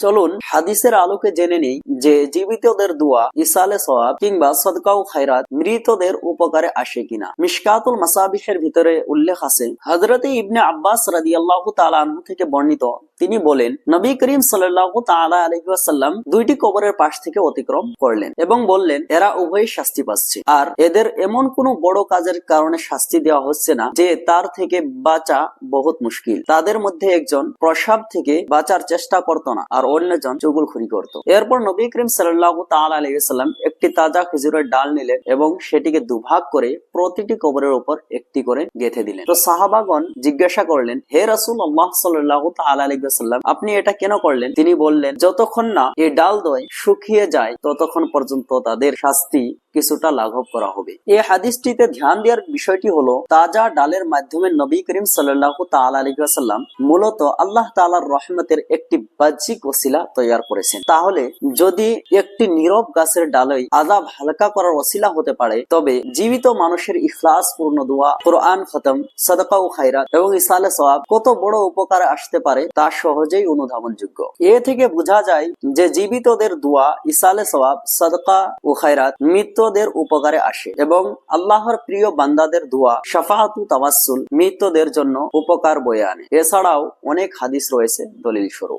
চলুন হাদিসের আলোকে জেনে নিই যে জীবিতদের দোয়া, ইসালে সওয়াব কিংবা সদকাউ খায়রাত মৃতদের উপকারে আসে কিনা। মিসকাতুল মাসাবিহের ভিতরে উল্লেখ আছে হজরতে ইবনে আব্বাস রাদিয়াল্লাহু তাআলা আনহু থেকে বর্ণিত তিনি বলেন, নবী করিম আলাইহি দুইটি কবরের পাশ থেকে অতিক্রম করলেন এবং বললেন, এরা উভয়ই শাস্তি পাচ্ছে। আর এদের এমন কোনো বড় কাজের কারণে শাস্তি দেওয়া হচ্ছে না যে তার থেকে বাঁচা বহুত মুশকিল। তাদের মধ্যে একজন প্রসাব থেকে বাঁচার চেষ্টা করত না, আর অন্যজন চুগুলখুরি করত। এরপর নবী করিম সাল্লাল্লাহু তাআলা আলাইহি ওয়াসাল্লাম একটি তাজা খেজুরের ডাল নিলেন এবং সেটিকে দুভাগ করে প্রতিটি কবরের উপর একটি করে গেঁথে দিলেন। তো সাহাবাগণ জিজ্ঞাসা করলেন, হে রাসুল আল্লাহ তাআলা আপনি এটা কেন করলেন? তিনি বললেন, যতক্ষণ না এই ডাল দয় শুকিয়ে যায়, ততক্ষণ পর্যন্ত তাদের শাস্তি কিছুটা লাঘব করা হবে। এই হাদিসটিতে ধ্যান দেওয়ার বিষয়টি হলো, তাজা ডালের মাধ্যমে নবী করিম আলাইহি ওয়াসাল্লাম মূলত আল্লাহ তাআলার রহমতের একটি বাহ্যিক ওসিলা তৈরি করেছেন। তাহলে যদি একটি নীরব গাছের ডালই আজাব হালকা করার ওসিলা হতে পারে। তবে জীবিত মানুষের ইখলাস পূর্ণ দোয়া, কোরআন খতম সদকা ও খায়রাত এবং ইসালে সওয়াব কত বড় উপকারে আসতে পারে তা সহজেই অনুধাবনযোগ্য। এ থেকে বোঝা যায় যে জীবিতদের দোয়া, ইসালে সওয়াব, সদকা ও খায়রাত মৃতদের উপকারে আসে এবং আল্লাহর প্রিয় বান্দাদের দোয়া সাফাহাতু তাওয়াসসুল মৃতদের জন্য উপকার বয়ে আনে। এছাড়াও অনেক হাদিস রয়েছে দলিল স্বরূপ।